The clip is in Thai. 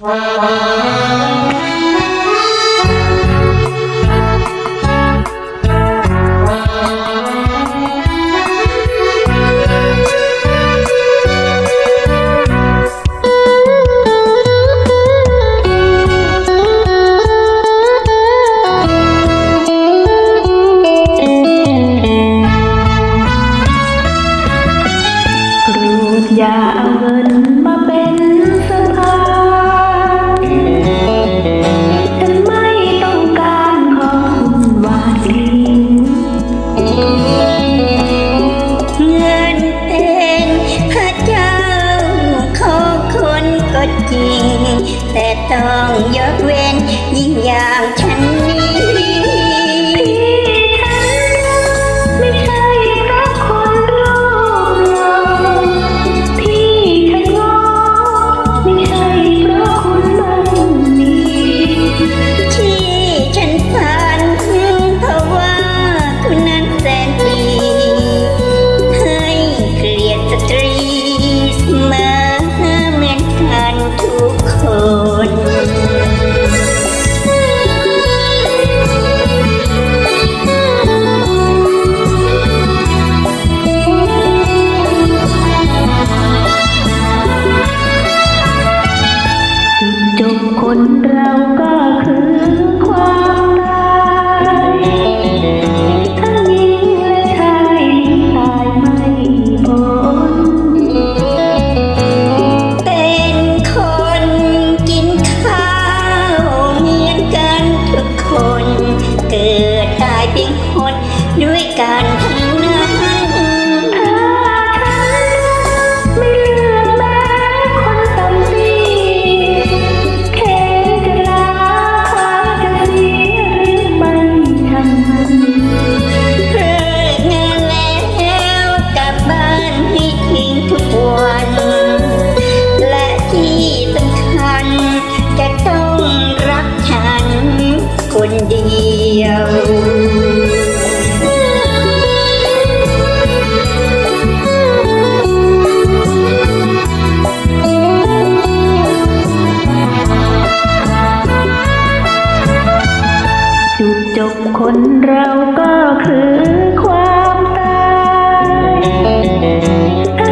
Música จริง แต่ต้องยกเว้น คนเราก็คือความรักทั้งหญิงและชายตายไม่พ้นเป็นคนกินข้าวเมือนกันทุกคน เกิดตายเป็นคนด้วยกันทั้ง บคนเราก็คือความตาย